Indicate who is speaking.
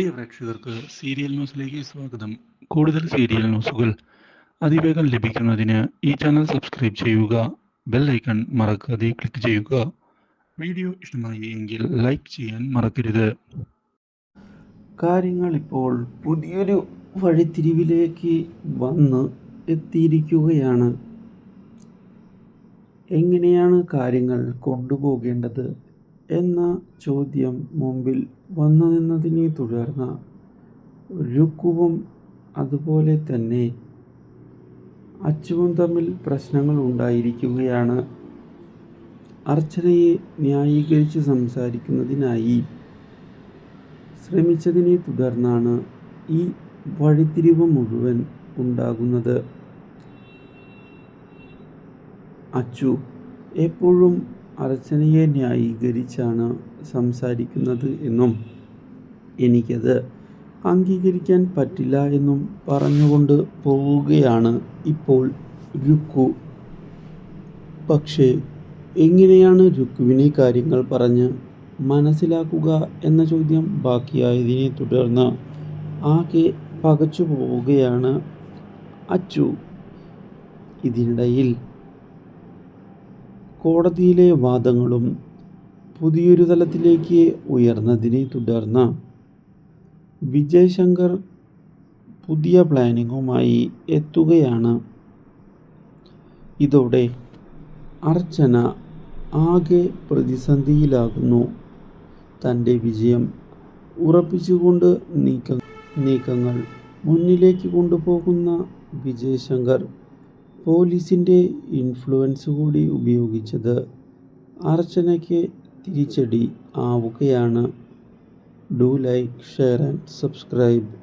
Speaker 1: പ്രിയ പ്രേക്ഷകർക്ക് സീരിയൽ ന്യൂസിലേക്ക് സ്വാഗതം. കൂടുതൽ സീരിയൽ ന്യൂസുകൾ അതിവേഗം ലഭിക്കുന്നതിന് ഈ ചാനൽ സബ്സ്ക്രൈബ് ചെയ്യുക ബെൽ ഐക്കൺ മറക്കാതെ ക്ലിക്ക് ചെയ്യുക. വീഡിയോ ഇഷ്ടമായി എങ്കിൽ ലൈക്ക് ചെയ്യാൻ മറക്കരുത്.
Speaker 2: കാര്യങ്ങൾ ഇപ്പോൾ പുതിയൊരു വഴിത്തിരിവിലേക്ക് വന്ന് എത്തിയിരിക്കുകയാണ്. എങ്ങനെയാണ് കാര്യങ്ങൾ കൊണ്ടുപോകേണ്ടത് എന്ന ചോദ്യം മുമ്പിൽ വന്നു നിന്നതിനെ തുടർന്ന് രുക്കുവും അതുപോലെ തന്നെ അച്ചുവും തമ്മിൽ പ്രശ്നങ്ങൾ ഉണ്ടായിരിക്കുകയാണ്. അർച്ചനയെ ന്യായീകരിച്ച് സംസാരിക്കുന്നതിനായി ശ്രമിച്ചതിനെ തുടർന്നാണ് ഈ വഴിത്തിരിവ് മുഴുവൻ ഉണ്ടാകുന്നത്. അച്ചു എപ്പോഴും അർച്ചനയെ ന്യായീകരിച്ചാണ് സംസാരിക്കുന്നത് എന്നും എനിക്കത് അംഗീകരിക്കാൻ പറ്റില്ല എന്നും പറഞ്ഞുകൊണ്ട് പോവുകയാണ് ഇപ്പോൾ രുക്കു. പക്ഷേ എങ്ങനെയാണ് രുക്കുവിനെ കാര്യങ്ങൾ പറഞ്ഞ് മനസ്സിലാക്കുക എന്ന ചോദ്യം ബാക്കിയായതിനെ തുടർന്ന് ആകെ പകച്ചു പോവുകയാണ് അച്ചു. ഇതിനിടയിൽ കോടതിയിലെ വാദങ്ങളും പുതിയൊരു തലത്തിലേക്ക് ഉയർന്നതിനെ തുടർന്ന് വിജയ് ശങ്കർ പുതിയ പ്ലാനിങ്ങുമായി എത്തുകയാണ്. ഇതോടെ അർച്ചന ആകെ പ്രതിസന്ധിയിലാകുന്നു. തന്റെ വിജയം ഉറപ്പിച്ചുകൊണ്ട് നീക്ക നീക്കങ്ങൾ മുന്നിലേക്ക് കൊണ്ടുപോകുന്ന വിജയ് ശങ്കർ പോലീസിന്റെ ഇൻഫ്ലുവൻസ് കൂടി ഉപയോഗിച്ചത് അർച്ചനയ്ക്ക് തിരിച്ചടി ആവുകയാണ്. Do like share and subscribe